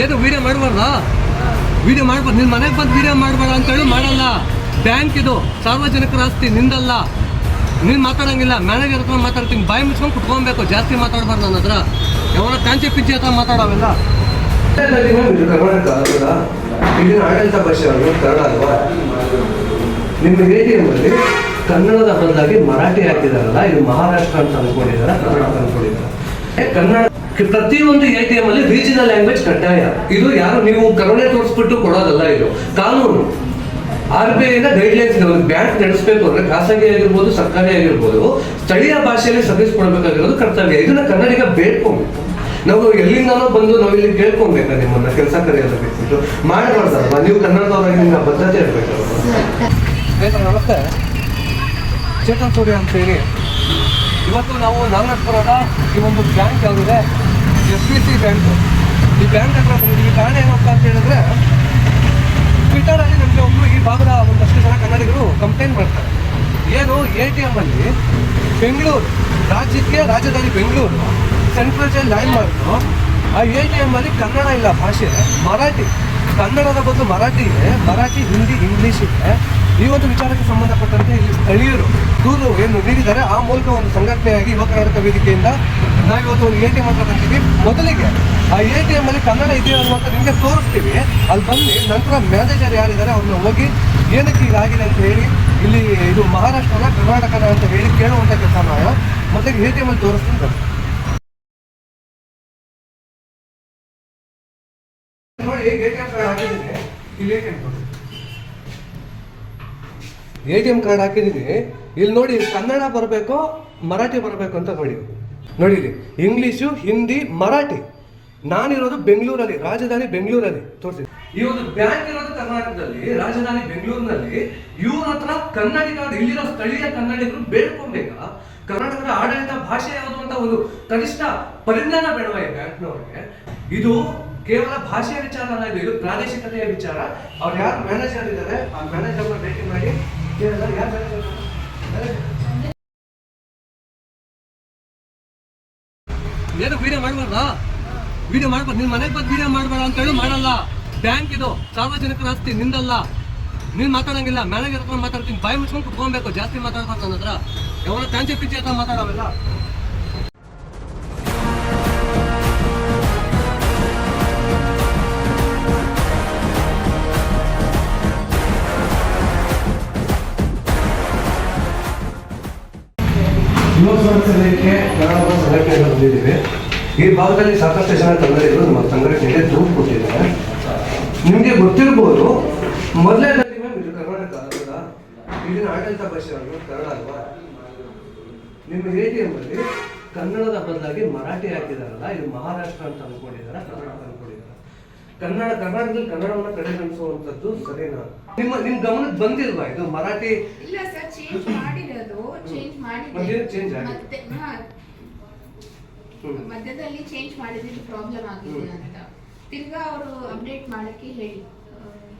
ಏನು video ಮಾಡಬಾರ್ದಾ? Video ಮಾಡ್ಬಾರ್ದು. ನಿನ್ನ ಮನೆಗೆ ಬಂದು ವೀಡಿಯೋ ಮಾಡಬೇಡ ಅಂತೇಳಿ ಮಾಡಲ್ಲ. ಬ್ಯಾಂಕ್ ಇದು ಸಾರ್ವಜನಿಕರ ಆಸ್ತಿ, ನಿಂದಲ್ಲ. ನೀನು ಮಾತಾಡೋಂಗಿಲ್ಲ. ಮ್ಯಾನೇಜರ್ ಹತ್ರ ಮಾತಾಡ್ತೀನಿ. ಬಾಯಿ ಮುಚ್ಕೊಂಡು ಕುಟ್ಕೊಬೇಕು ಜಾಸ್ತಿ ಮಾತಾಡಬಾರ್ದು ನನ್ನ ಹತ್ರ. ಯಾವಾಗ ಕಾಂಚಿ ಪಿಂಚಿ ಹತ್ರ ಮಾತಾಡೋವೆಲ್ಲ? ಕರ್ನಾಟಕ ಇಲ್ಲಿನ ಆಡಳಿತ ಭಾಷೆ ಕನ್ನಡ ಅಲ್ವಾ? ನಿಮ್ಮ ಎ ಟಿ ಎಂ ಅಲ್ಲಿ ಕನ್ನಡದ ಬದಲಾಗಿ ಮರಾಠಿ ಹಾಕಿದಾರಲ್ಲ? ಇದು ಮಹಾರಾಷ್ಟ್ರ ಅಂತ ಅಂದ್ಕೊಂಡಿದ್ದಾರೆ ಕನ್ನಡ ಅಂತ ಅನ್ಕೊಂಡಿದಾರ ಕನ್ನಡ ಪ್ರತಿಯೊಂದು ಎ ಟಿ ಎಂ ಅಲ್ಲಿ ರೀಜನಲ್ ಲ್ಯಾಂಗ್ವೇಜ್ ಕಡ್ಡಾಯ. ಇದು ಯಾರು? ನೀವು ಕರುಣೆ ತೋರಿಸ್ಬಿಟ್ಟು ಕೊಡೋದಲ್ಲ ಇದು. ಕಾನೂನು. ಆರ್ ಬಿ ಐನ ಗೈಡ್ಲೈನ್ಸ್ ಬ್ಯಾಂಕ್ ನಡೆಸಬೇಕು ಅಂದ್ರೆ ಖಾಸಗಿ ಆಗಿರ್ಬೋದು, ಸರ್ಕಾರಿ ಆಗಿರ್ಬೋದು, ಸ್ಥಳೀಯ ಭಾಷೆಯಲ್ಲಿ ಸರ್ವಿಸ್ ಕೊಡಬೇಕಾಗಿರೋದು ಕರ್ತವ್ಯ. ಇದನ್ನ ಕನ್ನಡಿಗ ಬೇಕು ನಾವು ಎಲ್ಲಿಂದನೋ ಬಂದು ನಾವು ಇಲ್ಲಿ ಕೇಳ್ಕೊಬೇಕಾ ನಿಮ್ಮನ್ನ ಕೆಲಸ ಕರೆಯೋದು ಬಿಟ್ಬಿಟ್ಟು ಮಾಡಬಾರ್ದಲ್ವಾ? ನೀವು ಕನ್ನಡದವರಾಗಿ ನಿಮ್ಮ ಬದ್ಧತೆ ಸ್ನೇಹಿತರೆ ನಮಸ್ತೆ. ಚೇತನ್ ಸೂರ್ಯ ಅಂತೇಳಿ ಇವತ್ತು ನಾವು ನಾಗನಾಥಪುರದ ಈ ಒಂದು ಬ್ಯಾಂಕ್ ಯಾವುದಿದೆ? ಎಸ್ ಬಿ ಸಿ ಬ್ಯಾಂಕ್ ಈ ಬ್ಯಾಂಕ್ ಹತ್ರ ಬಂದಿದ್ದೀವಿ ಕಾರಣ ಏನಪ್ಪ ಅಂತ ಹೇಳಿದ್ರೆ ಟ್ವಿಟರಲ್ಲಿ ನಮಗೆ ಒಬ್ಬರು ಈ ಭಾಗದ ಒಂದಷ್ಟು ಜನ ಕನ್ನಡಿಗರು ಕಂಪ್ಲೇಂಟ್ ಮಾಡ್ತಾರೆ. ಏನು ಎ ಟಿ ಎಂ ಅಲ್ಲಿ ಬೆಂಗಳೂರು, ರಾಜ್ಯಕ್ಕೆ ರಾಜಧಾನಿ ಬೆಂಗಳೂರು ಸೆಂಟ್ರಲ್ ಜೈಲ್ ಲೈನ್ ಮಾಡಿದ್ರು ಆ ಎ ಟಿ ಎಂ ಅಲ್ಲಿ ಕನ್ನಡ ಇಲ್ಲ ಭಾಷೆ, ಮರಾಠಿ. ಕನ್ನಡದ ಬದಲು ಮರಾಠಿ ಇದೆ, ಮರಾಠಿ, ಹಿಂದಿ, ಇಂಗ್ಲೀಷ್ ಇದೆ. ಈ ಒಂದು ವಿಚಾರಕ್ಕೆ ಸಂಬಂಧಪಟ್ಟಂತೆ ಇಲ್ಲಿ ಸ್ಥಳೀಯರು ದೂರು ಏನು ನೀಡಿದ್ದಾರೆ, ಆ ಮೂಲಕ ಒಂದು ಸಂಘಟನೆಯಾಗಿ ಯುವ ಕರ್ನಾಟಕ ವೇದಿಕೆಯಿಂದ ನಾವಿವತ್ತು ಒಂದು ಎ ಟಿ ಎಂ ಹತ್ರ ಬಂದಿದ್ದೀವಿ ಮೊದಲಿಗೆ ಆ ಎ ಟಿ ಎಂ ಅಲ್ಲಿ ಕನ್ನಡ ಇದೆಯೋ ಅನ್ನುವಂಥ ನಿಮಗೆ ತೋರಿಸ್ತೀವಿ. ಅಲ್ಲಿ ಬಂದು ನಂತರ ಮ್ಯಾನೇಜರ್ ಯಾರಿದ್ದಾರೆ ಅವ್ರನ್ನ ಹೋಗಿ ಏನಕ್ಕೆ ಇದಾಗಿದೆ ಅಂತ ಹೇಳಿ, ಇಲ್ಲಿ ಇದು ಮಹಾರಾಷ್ಟ್ರದ ಕರ್ನಾಟಕನ ಅಂತ ಹೇಳಿ ಕೇಳುವಂಥ ಕೆಲಸ ನಾವು. ಮತ್ತೆ ಎ ಟಿ ಎಂ ಅಲ್ಲಿ ತೋರಿಸ್ತೀನಿ. ನೋಡಿ, ಎ ಟಿ ಎಂ ಇಲ್ಲಿ ಎ ಟಿ ಎಂ ಕಾರ್ಡ್ ಹಾಕಿದ್ದೀನಿ ಇಲ್ಲಿ ನೋಡಿ ಕನ್ನಡ ಬರಬೇಕು, ಮರಾಠಿ ಬರಬೇಕು ಅಂತ ನೋಡಿ ನೋಡಿ ಇಲ್ಲಿ ಇಂಗ್ಲೀಷು, ಹಿಂದಿ, ಮರಾಠಿ. ನಾನಿರೋದು ಬೆಂಗಳೂರಲ್ಲಿ, ರಾಜಧಾನಿ ಬೆಂಗಳೂರಲ್ಲಿ. ತೋರಿಸಿ. ಈ ಒಂದು ಬ್ಯಾಂಕ್ ಇರೋದು ಕರ್ನಾಟಕದಲ್ಲಿ, ರಾಜಧಾನಿ ಬೆಂಗಳೂರಿನಲ್ಲಿ. ಇವ್ರ ಹತ್ರ ಕನ್ನಡಿಗ ಇಲ್ಲಿರೋ ಸ್ಥಳೀಯ ಕನ್ನಡಿಗರು ಬೇಡ್ಕೊಬೇಕಾ. ಕರ್ನಾಟಕದ ಆಡಳಿತ ಭಾಷೆ ಯಾವುದು ಅಂತ ಒಂದು ಕನಿಷ್ಠ ಪರಿಜ್ಞಾನ ಬೇಡವ ಈ ಬ್ಯಾಂಕ್ನವ್ರಿಗೆ? ಇದು ಕೇವಲ ಭಾಷೆಯ ವಿಚಾರ ಅಲ್ಲ, ಇದು ಪ್ರಾದೇಶಿಕತೆಯ ವಿಚಾರ. ಅವ್ರು ಯಾರು ಮ್ಯಾನೇಜರ್ ಇದ್ದಾರೆ ಆ ಮ್ಯಾನೇಜರ್ನ ಭೇಟಿ ಮಾಡಿ ಏನು ವಿಡಿಯೋ ಮಾಡಬಾರ್ದಾ? ವಿಡಿಯೋ ಮಾಡ್ಬಾರ್ದು. ನಿನ್ನ ಮನೆಗೆ ಬಂದು ವಿಡಿಯೋ ಮಾಡಬೇಡ ಅಂತೇಳಿ ಮಾಡಲ್ಲ. ಬ್ಯಾಂಕ್ ಇದು ಸಾರ್ವಜನಿಕರ ಆಸ್ತಿ, ನಿಂದಲ್ಲ. ನೀನು ಮಾತಾಡಂಗಿಲ್ಲ. ಮ್ಯಾನೇಜರ್ ಹತ್ರ ಮಾತಾಡ್ತೀನಿ. ಬಾಯಿ ಮುಚ್ಕೊಂಡು ಕುತ್ಕೊಬೇಕು ಜಾಸ್ತಿ ಮಾತಾಡ್ಬಾರ್ದು ನನ್ನ ಹತ್ರ. ಯಾವನ ಕಾಂಚಿ ಪಿಂಚಿ ಹತ್ರ ಮಾತಾಡೋವೆಲ್ಲ. ಯುವ ಕನ್ನಡ ಸಂಘಟನೆಗೆ ಬಂದಿದ್ದೀವಿ. ಈ ಭಾಗದಲ್ಲಿ ಸಾಕಷ್ಟು ಜನ ಕನ್ನಡಿಗರು ನಮ್ಮ ಸಂಘಟನೆಗೆ ದೂರು ಕೊಟ್ಟಿದ್ದಾರೆ. ನಿಮಗೆ ಗೊತ್ತಿರ್ಬೋದು ಇದು ಕರ್ನಾಟಕ ಅಲ್ವಾ ಇಲ್ಲಿನ ಆಡಳಿತ ಭಾಷೆ ಅಲ್ವಾ ಕನ್ನಡ ಅಲ್ವಾ? ನಿಮ್ಮ ಎ ಟಿ ಕನ್ನಡದ ಬದಲಾಗಿ ಮರಾಠಿ ಹಾಕಿದಾರಲ್ಲ, ಇದು ಮಹಾರಾಷ್ಟ್ರ ಅಂತ ಅನ್ಕೊಂಡಿದ್ದಾರೆ ಕನ್ನಡ ಅನ್ಕೊಂಡಿದ್ದಾರೆ. ಕನ್ನಡ, ಕರ್ನಾಟಕದಲ್ಲಿ ಕನ್ನಡವನ್ನ ಕಡೆಗಣಿಸುವಂಥದ್ದು ಸರಿನಾ? ನಿಮ್ಮ ನಿಮ್ ಗಮನಕ್ಕೆ ಬಂದಿಲ್ವಾ ಇದು ಮರಾಠಿ? ಮಾಡಿದೆ ಆಗಿದೆ? ಮತ್ತೆ ಹಾ, ಹ್ಮ್. ಮಧ್ಯದಲ್ಲಿ ಚೇಂಜ್ ಮಾಡಿದ್ರೆ ಪ್ರಾಬ್ಲಮ್ ಆಗಿದೆ ಹ್ಮ್. ಅಂತ. ತಿರ್ಗಾ ಅವರು ಅಪ್ಡೇಟ್ ಮಾಡಕ್ಕೆ ಹೇಳಿ.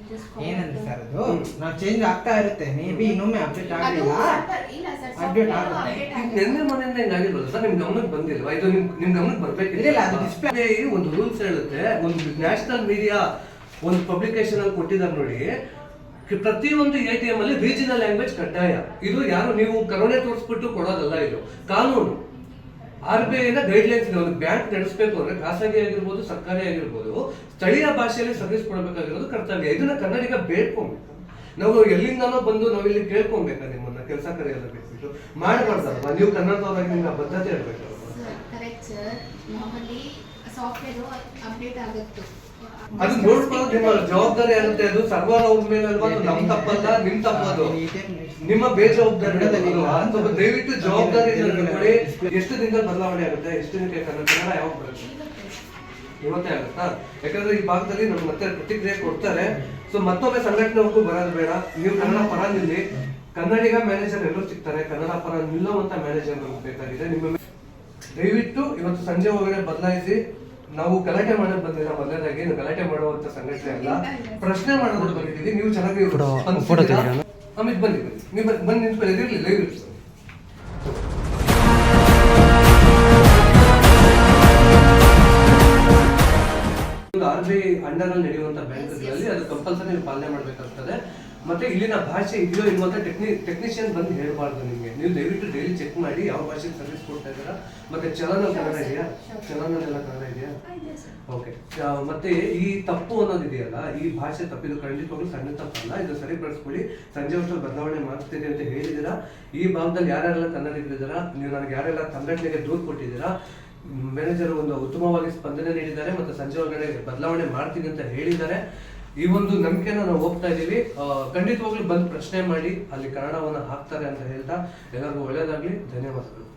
Just call ಏನಂದ್ರೆ ಸರ್ ಅದು? ನಾವು ಚೇಂಜ್ ಆಗ್ತಾ ಇರುತ್ತೆ. ಮೇ ಬಿ ಇನ್ನೊಮ್ಮೆ ಅಪ್ಡೇಟ್ ಅದು ಆಗಲಿಲ್ಲ. ಸ್ವಲ್ಪ- ಇಲ್ಲ ಸರ್ Update software ಆಗುತ್ತೆ. ನಿನ್ನೆ ಮೊನ್ನೆಯಿಂದ ಹಿಂಗಾಗಿಲ್ವಲ್ಲ ಸರ್ ನಿಮ್ ಗಮನಕ್ಕೆ ಬಂದಿಲ್ವಾ? ಇದು ನಿಮ್ ನಿಮ್ ಗಮನಕ್ಕೆ ಬರ್ಬೇಕಿಲ್ಲ ಇಲ್ಲ, ಅದು display- ಒಂದು ರೂಲ್ಸ್ ಹೇಳುತ್ತೆ. ಒಂದು ನ್ಯಾಷನಲ್ ಮೀಡಿಯಾ ಒಂದು ಪಬ್ಲಿಕೇಶನ್ ಅಲ್ಲಿ ಕೊಟ್ಟಿದ್ದಾರೆ ನೋಡಿ. ಪ್ರತಿಯೊಂದು ಎ ಟಿ ಎಂ ಅಲ್ಲಿ ರೀಜನಲ್ ಲ್ಯಾಂಗ್ವೇಜ್ ಕಡ್ಡಾಯ. ಇದು ಯಾರು? ನೀವು ಕರೋನೆ ತೋರಿಸ್ಬಿಟ್ಟು ಕೊಡೋದಲ್ಲ ಇದು. ಕಾನೂನು. ಆರ್ ಬಿ ಐನ ಗೈಡ್ಲೈನ್ಸ್ ಇದೆ ಒಂದು ಬ್ಯಾಂಕ್ ನಡೆಸಬೇಕು ಅಂದ್ರೆ ಖಾಸಗಿ ಆಗಿರ್ಬೋದು, ಸರ್ಕಾರಿ ಆಗಿರ್ಬೋದು, ಸ್ಥಳೀಯ ಭಾಷೆಯಲ್ಲಿ ಸರ್ವಿಸ್ ಕೊಡಬೇಕಾಗಿರೋದು ಕರ್ತವ್ಯ. ಇದನ್ನ ಕನ್ನಡಿಗ ಬೇಡ್ಕೊಬೇಕು ನಾವು ಎಲ್ಲಿಂದನೋ ಬಂದು ನಾವು ಇಲ್ಲಿ ಕೇಳ್ಕೊಬೇಕಾ ನಿಮ್ಮನ್ನ? ಕೆಲಸ ಕರೆಯೋದ ಬೇಕಿಟ್ಟು ಮಾಡಬಾರ್ದಲ್ವಾ? ನೀವು ಕನ್ನಡದವರಾಗಿ ನಿಮ್ಮ ಬದ್ಧತೆ ಇರಬೇಕಲ್ವಾ ಸಾಫ್ಟ್ವೇರ್ ಅಪ್ಡೇಟ್ ಆಗುತ್ತೆ. ಅದು ನೋಡ್ಕೊಳ್ಳೋದು ನಿಮ್ಮ ಜವಾಬ್ದಾರಿ ಆಗುತ್ತೆ. ಅದು ಸರ್ವರ್ ಅವ್ರ ಮೇಲೆ ಅಲ್ವಾ ಅದು ನಮ್ ತಪ್ಪಲ್ಲ ನಿಮ್ ತಪ್ಪದು ನಿಮ್ಮ ಬೇಜವಾಬ್ದಾರಿ? ಸ್ವಲ್ಪ ದಯವಿಟ್ಟು ಜವಾಬ್ದಾರಿ ನೋಡಿ ಎಷ್ಟು ದಿನದಲ್ಲಿ ಬದಲಾವಣೆ ಆಗುತ್ತೆ ಎಷ್ಟು ದಿನಕ್ಕೆ ಕನ್ನಡ ಕನ್ನಡ ಯಾವಾಗ ಬರುತ್ತೆ? ಇವತ್ತೇ ಆಗುತ್ತಾ? ಯಾಕಂದ್ರೆ ಈ ಭಾಗದಲ್ಲಿ ನಮ್ಗೆ ಮತ್ತೆ ಪ್ರತಿಕ್ರಿಯೆ ಕೊಡ್ತಾರೆ. ಸೊ ಮತ್ತೊಮ್ಮೆ ಸಂಘಟನೆವರೆಗೂ ಬರೋದು ಬೇಡ. ನೀವು ಕನ್ನಡ ಪರ ನಿಲ್ಲಿ. ಕನ್ನಡಿಗ ಮ್ಯಾನೇಜರ್ ಎಲ್ಲರೂ ಸಿಗ್ತಾರೆ. ಕನ್ನಡ ಪರ ನಿಲ್ಲುವಂತ ಮ್ಯಾನೇಜರ್ ನಮ್ಗೆ ಬೇಕಾಗಿದೆ. ನಿಮ್ಮ ದಯವಿಟ್ಟು ಇವತ್ತು ಸಂಜೆ ಹೋಗಿ ಬದಲಾಯಿಸಿ. ನಾವು ಗಲಾಟೆ ಮಾಡೋದ್ ಬಂದಿಲ್ಲ ಮೊದಲನೇದಾಗಿ ಗಲಾಟೆ ಮಾಡುವಂತ ಸಂಘಟನೆ ಅಲ್ಲ. ಪ್ರಶ್ನೆ ಮಾಡೋದ್ರ ಬಂದಿದ್ದೀವಿ ನೀವು ಚೆನ್ನಾಗಿ. ಆಮೇಲೆ ಬನ್ನಿ ಬನ್ನಿ. ನೀವು ಬಂದು ನಿಂತ್ಕೊಳ್ಳಿ ಇರಲಿ ಆರ್ ಬಿ ಐ ಅಂಡರ್ ಅಲ್ಲಿ ನಡೆಯುವಂತ ಬ್ಯಾಂಕ್ಗಳಲ್ಲಿ ಅದು ಕಂಪಲ್ಸರಿ ನೀವು ಪಾಲನೆ ಮಾಡ್ಬೇಕಾಗ್ತದೆ. ಮತ್ತೆ ಇಲ್ಲಿನ ಭಾಷೆ ಇದೆಯೋ ಇಲ್ವೋ ಅಂತ ಟೆಕ್ನಿ ಟೆಕ್ನಿಷಿಯನ್ ಬಂದು ಹೇಳ್ಬಾರ್ದು ನಿಮಗೆ. ನೀವು ದಯವಿಟ್ಟು ಡೈಲಿ ಚೆಕ್ ಮಾಡಿ ಯಾವ ಭಾಷೆ ಸರ್ವಿಸ್ ಕೊಡ್ತಾ ಇದ್ದೀರಾ ಮತ್ತೆ ಚಲನ ಕನ್ನಡ ಇದೆಯಾ? ಚಲನದೆಲ್ಲ ಕನ್ನಡ ಇದೆಯಾ? ಓಕೆ ಮತ್ತೆ ಈ ತಪ್ಪು ಅನ್ನೋದು ಇದೆಯಲ್ಲ ಈ ಭಾಷೆ ತಪ್ಪಿದು ಖಂಡಿತವಾಗ್ಲೂ ಸಣ್ಣ ತಪ್ಪಲ್ಲ ಇದು ಸರಿಪಡಿಸ್ಕೊಳ್ಳಿ. ಸಂಜೆ ವರ್ಷದಲ್ಲಿ ಬದಲಾವಣೆ ಮಾಡ್ತೀನಿ ಅಂತ ಹೇಳಿದ್ದೀರಾ? ಈ ಭಾಗದಲ್ಲಿ ಯಾರ್ಯಾರೆಲ್ಲ ಕನ್ನಡಿಗರಿದ್ದೀರಾ? ನೀವು ನನಗೆ ಯಾರೆಲ್ಲ ಸಂಘಟನೆಗೆ ದೂರು ಕೊಟ್ಟಿದ್ದೀರಾ? ಮ್ಯಾನೇಜರ್ ಒಂದು ಉತ್ತಮವಾಗಿ ಸ್ಪಂದನೆ ನೀಡಿದ್ದಾರೆ ಮತ್ತು ಸಂಜೆ ಒಳಗಡೆ ಬದಲಾವಣೆ ಮಾಡ್ತೀನಿ ಅಂತ ಹೇಳಿದ್ದಾರೆ. ಈ ಒಂದು ನಂಬಿಕೆನ ನಾವು ಹೋಗ್ತಾ ಇದ್ದೀವಿ. ಖಂಡಿತವಾಗ್ಲೂ ಬಂದು ಪ್ರಶ್ನೆ ಮಾಡಿ ಅಲ್ಲಿ ಕನ್ನಡವನ್ನು ಹಾಕ್ತಾರೆ ಅಂತ ಹೇಳ್ತಾ ಎಲ್ಲರಿಗೂ ಒಳ್ಳೇದಾಗ್ಲಿ. ಧನ್ಯವಾದಗಳು.